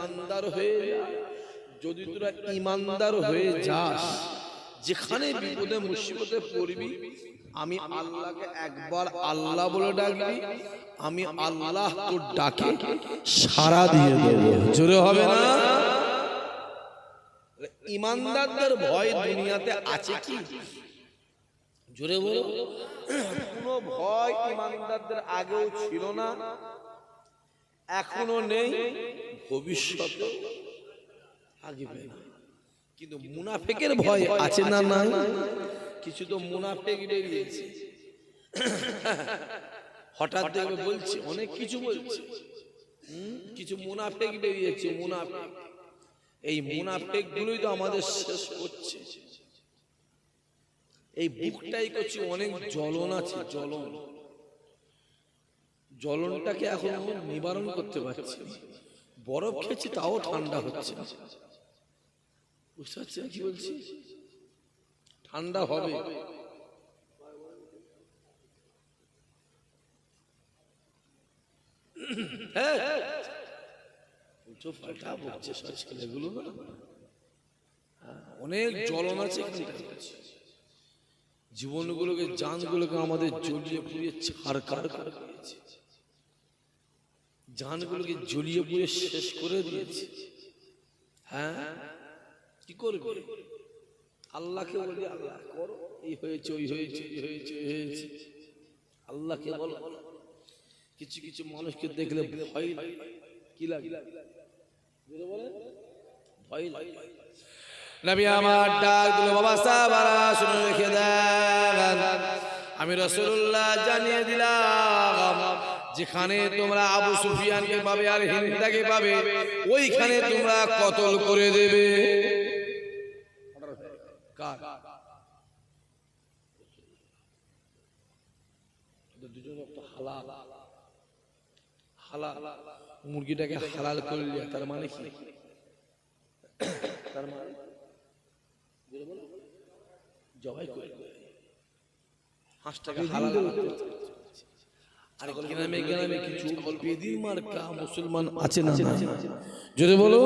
ইমানদার হয়ে। যদি তোরা ইমানদার হয়ে যাস, যেখানে বিপদে, মুসিবতে পড়বি, আমি আল্লাহকে একবার আল্লাহ বলে ডাকবি, আমি আল্লাহ তোর ডাকে সারা দিয়ে দেব। জোরে হবে না? ইমানদারদের ভয় দুনিয়াতে আছে কি? জোরে বলো। কোনো ভয় ইমানদারদের আগেও ছিল না। এখনও নেই ভবিষ্যতে থাকবে না। কিন্তু মুনাফেকের ভয় আছে না না কিছু তো মুনাফেক বেরিয়েছে হঠাৎ দেখবে বলছি অনেক কিছু বলছে। কিছু মুনাফেক বেরিয়েছে মুনাফেক। এই মুনাফেক গুলোই তো আমাদের শেষ করছে। এই বুকটাই করছি অনেক জ্বলন আছে। জ্বলন। জ্বলনটাকে এখন নিবারণ করতে পারছি। বরফ খেয়েছি, তাও ঠান্ডা হচ্ছে। বুঝতে পারছেন কি বলছি? ঠান্ডা হবে। হ্যাঁ। অনেক জ্বলন আছে। জীবনগুলোকে জানগুলোকে আমাদের জ্বলিয়ে পুড়িয়ে ছাড়কার করে দিয়েছে। জানগুলোকে জ্বলিয়ে পুড়িয়ে শেষ করে দিয়েছে। হ্যাঁ? কি করবে? আল্লাহকে বলি আল্লাহ, করো। এই হয়েছে, ওই হয়েছে, এই হয়েছে ওই হয়েছে। আল্লাহকে বলো। কিছু কিছু মানুষকে দেখলে ভয়। কি লাগে? ভয় লাগে। নবী আমার ডাক দিল বাবা সাহাবারা শুনে রেখে দেন। আমি রসুল্লাহ জানিয়ে দিলাম। যেখানে তোমরা আবু সুফিয়ানকে পাবে আর হিন্দাকে পাবে ওইখানে তোমরা কতল করে দেবে? মুরগিটাকে হালাল করে তার মানে কি? তার মানে? জবাই করে। হাঁসটাকে হালাল আর গ্রামে গ্রামে কিছু মার্কা মুসলমান আছে না নাই? জোরে বলো?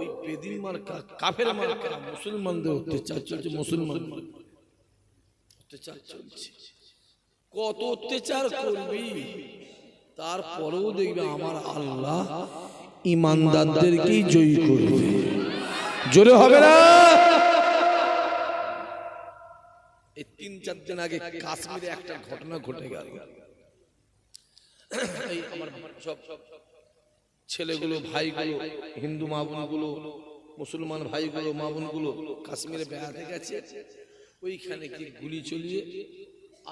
ওই বেদিন মার্কা কাফের মার্কা মুসলমানদের অত্যাচার চলছে মুসলমান। অত্যাচার চলছে। কত অত্যাচার করবি? তারপরেও দেখবে আমার আল্লাহ ইমানদারদেরকেই জয়ী করবে। জোরে হবে না? এই তিন চার দিন আগে কাশ্মীরে একটা ঘটনা ঘটে গেল। আমার সব ছেলেগুলো, ভাইগুলো, হিন্দু মা বোনগুলো মুসলমান ভাইগুলো মা বোনগুলো কাশ্মীরে বেড়াতে গেছে। ওইখানে কি গুলি চলিয়ে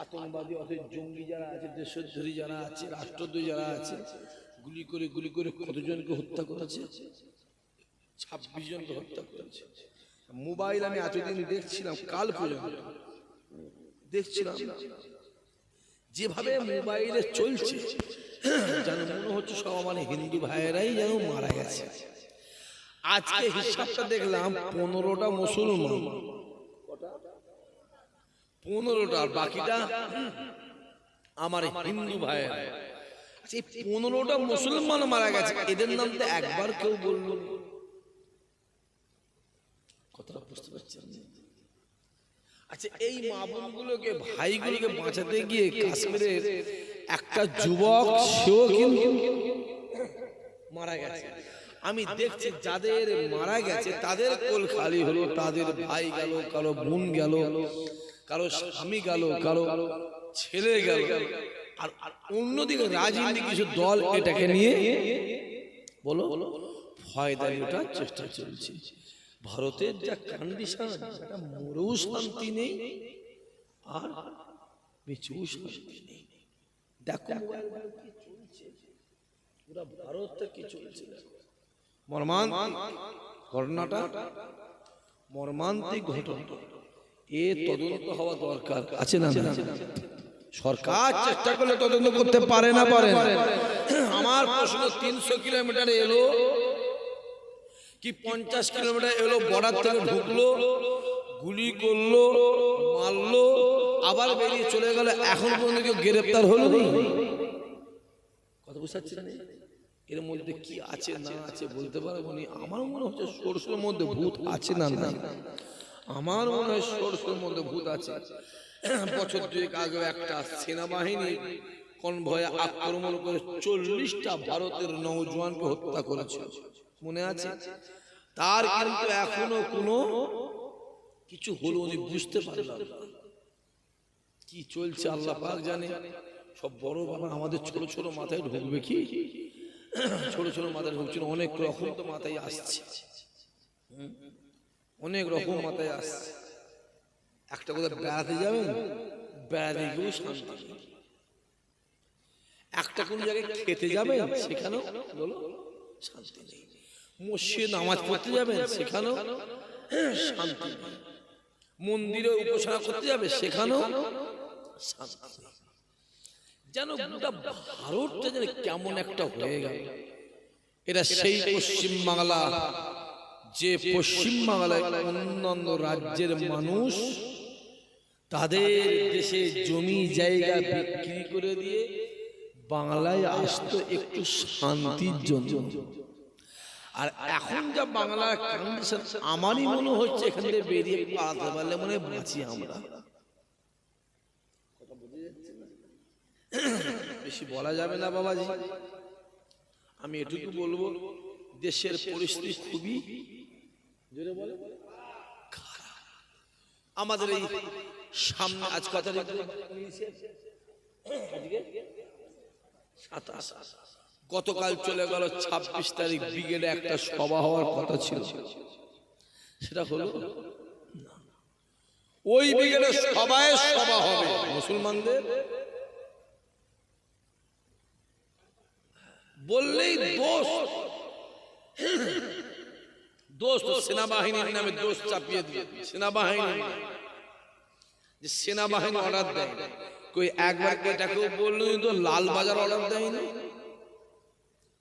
আতঙ্কবাদী অর্থাৎ জঙ্গি যারা আছে, দেশদ্রোহী যারা আছে, রাষ্ট্রদ্রোহী যারা আছে, গুলি করে গুলি করে কতজনকে হত্যা করেছে? ছাব্বিশ জনকে হত্যা করেছে। মোবাইল আমি এতদিন দেখছিলাম, কাল পর্যন্ত দেখছিলাম। যেভাবে মোবাইলে চলছে যেন মনে হচ্ছে সব আমার হিন্দু ভাইয়েরাই যেন মারা গেছে। আজকে হিসাবটা দেখলাম পনেরোটা মুসলমান। পনেরোটা আর বাকিটা আমার হিন্দু ভাইয়েরা। আচ্ছা, এই পনেরোটা মুসলমান মারা গেছে এদের নাম তো একবার কেউ বলল। কথাটা বুঝতে পারছেন? আচ্ছা এই মা বোনগুলোকে, ভাইগুলোকে বাঁচাতে গিয়ে কাশ্মীরের একটা যুবক, সেও কিন্তু মারা গেছে। আমি দেখছি যাদের মারা গেছে, তাদের কোল খালি হলো, তাদের ভাই গেল, কারও বোন গেল, কারও স্বামী গেল, কারও ছেলে গেল। আর অন্যদিকে রাজনীতি কিছু দল এটাকে নিয়ে বলো ফয়দানি ওঠার চেষ্টা চলছে। ভারতের যা কন্ডিশন মরেও শান্তি নেই, আর বেঁচেও শান্তি নেই কি চলছে। মর্মান্তিক এ তদন্ত হওয়া দরকার আছে না? সরকার চেষ্টা করলে তদন্ত করতে পারে না পারে আমার প্রশ্ন তিনশো কিলোমিটার এলো কি পঞ্চাশ কিলোমিটার এলো বর্ডার থেকে ঢুকলো গুলি করল মারলো আবার বেরিয়ে চলে গেল এখন পর্যন্ত কেউ গ্রেপ্তার হলো নি। কথা বুঝতে পারছি না? এর মধ্যে কি আছে না আছে বলতে পারব নি? আমার মনে হচ্ছে সরষের মধ্যে ভূত আছে না নাই আমার মনে হয় সরষের মধ্যে ভূত আছে। বছর দুয়েক আগে একটা সেনাবাহিনী কনভয়ে আক্রমণ করে চল্লিশটা ভারতের নৌজওয়ানকে হত্যা করেছে মনে আছে? তার কিন্তু এখনও কোনো কিছু হলো উনি বুঝতে পারলাম না। কি চলছে আল্লাহ পাক জানে। সব বড় বাবা আমাদের ছোট ছোট মাথায় ঢুকবে কি? ছোট ছোট মাথায় ঢুকছে না, অনেক রকম তো মাথায় আসছে। অনেক রকম মাথায় আসছে। একটা কোথাও বেড়াতে যাবেন? বেড়াতে গিয়েও শান্তি। একটা কোন জায়গায় খেতে যাবেন সেখানেও? বলো। শান্তি নেই। মসজিদে নামাজ পড়তে যাবেন সেখানেও শান্তি মন্দিরে উপাসনা করতে যাবে সেখানেও শান্তি। যেন গোটা ভারতটা যেন কেমন একটা হয়ে গেল। এটা সেই পশ্চিম বাংলা যে পশ্চিম বাংলায় অন্যান্য রাজ্যের মানুষ তাদের দেশে জমি জায়গা বিক্রি করে দিয়ে বাংলায় আসতো একটু শান্তির জন্য। আর এখন যা বাংলার কন্ডিশন আমারই মনে হচ্ছে এখান থেকে বেরিয়ে পালাতে পারলে মনে বাঁচি আমরা বেশি বলা যাবে না বাবাজি আমি এটুকু বলব, দেশের পরিস্থিতি খুবই আমাদের এই সামনে আজ? আজকে? সাতাশ। গতকাল চলে গেল ছাব্বিশ তারিখ, বিকেলে একটা সভা হওয়ার কথা ছিল। সেটা হলো, ওই ব্রিগেডে সবাই সভা হবে। মুসলমানদের? বললেই দোষ। দোষ তো সেনাবাহিনীর নামে দোষ চাপিয়ে দিয়ে সেনাবাহিনী যে সেনাবাহিনী অর্ডার দেয়। কই, একবার এটাকেও বলল তো লাল বাজার অর্ডার দেয়নি?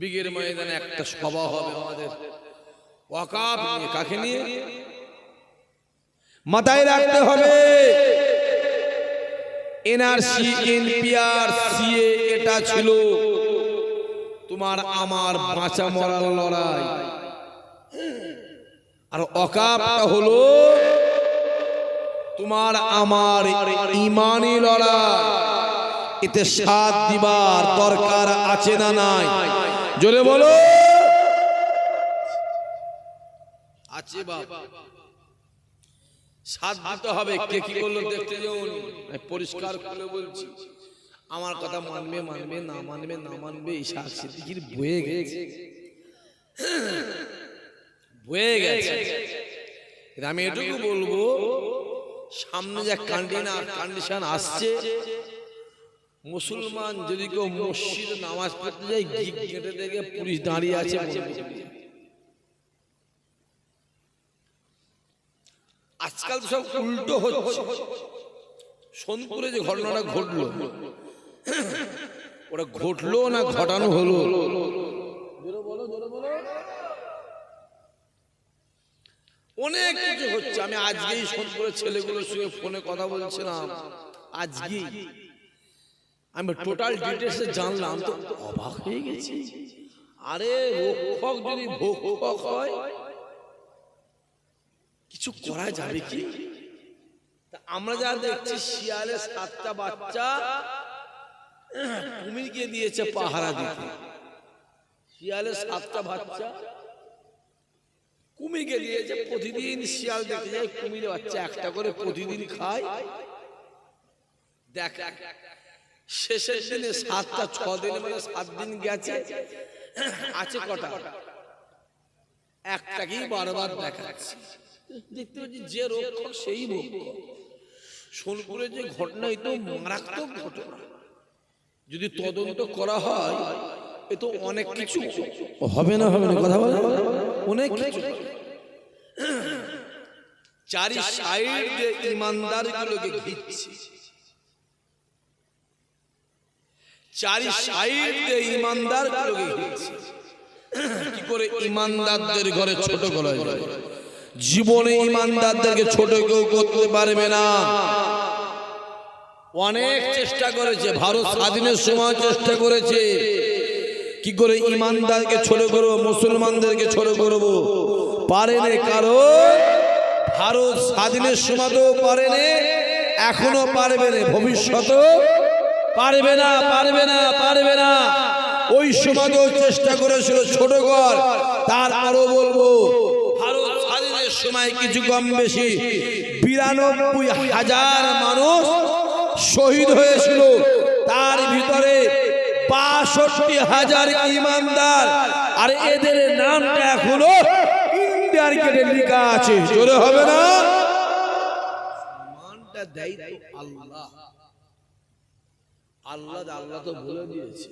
বিগের ময়দানে একটা সভা হবে আমাদের। ওয়াকাফ নিয়ে কাকে নিয়ে? মাথায় রাখতে হবে। এনআরসি এনপিআর সিএ এটা ছিল তোমার আমার বাঁচা মরার লড়াই। আর অকাপটা হলো তোমার আমার ইমানি লড়াই। এতে সাত দিবার দরকার আছে না নাই? জোরে বলো। আছে বাবা সাত দিতে হবে, কে কি করল দেখতে যাও পরিষ্কার করে বলছি। আমার কথা মানবে মানবে, না মানবে না মানবে, এই ঈশা সিদ্দিকির বয়ে গেছে। বয়ে গেছে। আমি এটুকু বলব, সামনে যে কান্ডিনা কন্ডিশন আসছে মুসলমান যদি কেউ মসজিদে নামাজ পড়তে যায় গিট গেটে দেখে পুলিশ দাঁড়িয়ে আছে। আজকাল সব উল্টো হচ্ছে। সোনপুরে যে ঘটনাটা ঘটলো ওটা ঘটলো না ঘটানো হলো? অনেক কিছু হচ্ছে। আমি আজকেই সোনপুরের ছেলেগুলোর সঙ্গে ফোনে কথা বলছিলাম। আজকেই। আমি টোটাল ডিটেলসে জানলাম তো অবাক হয়ে গেছি। আরে রক্ষক যদি ভক্ষক হয় কিছু করা যাবে কি? তা আমরা যা দেখছি শিয়ালের সাতটা বাচ্চা কুমিরকে দিয়েছে পাহারা দিতে। শিয়ালের সাতটা বাচ্চা কুমিরকে দিয়েছে প্রতিদিন শিয়াল দেখতে যায় কুমিরের বাচ্চা একটা করে প্রতিদিন খায়। দেখ। শেষের দিনে সাতটা, ছ দিন মানে সাত দিন গেছে। আছে কটা? একটাকেই বারবার দেখাচ্ছে। দেখতে পাচ্ছি যে রক্ষক সেই রক্ষক সোনপুরে যে ঘটনা এই তো মারাত্মক ঘটনা। যদি তদন্ত করা হয়, এ তো অনেক কিছু হবে না হবে না, কথা বলে অনেক কিছু চারি সাইড দিয়ে ইমানদার গুলোকে ঘিরছে। চারি সাইড ইমানদার কি করে ইমানদারদের ঘরে ছোট করা জীবনে ইমানদারদেরকে ছোট কেউ করতে পারবে না। অনেক চেষ্টা করেছে, ভারত স্বাধীনের সময় চেষ্টা করেছে। কি করে ইমানদারকে ছোট করব, মুসলমানদেরকে ছোট করব? পারেনি কারণ ভারত স্বাধীনের সময়তেও পারেনি এখনও পারবে না, ভবিষ্যতেও পারবে না পারবে না পারবে না। ওই সময়তেও চেষ্টা করেছিল ছোট কর তার আরও বলব সময় কিছু কম বেশি বিরানব্বই হাজার মানুষ শহীদ হয়েছিল। তার ভিতরে বাষট্টি হাজার ইমানদার। আর এদের নামটা এখনও ইন্ডিয়ার গেটে লেখা আছে। জোরে হবে না? আল্লাহ। আল্লাহ আল্লাহ তো বলে দিয়েছে।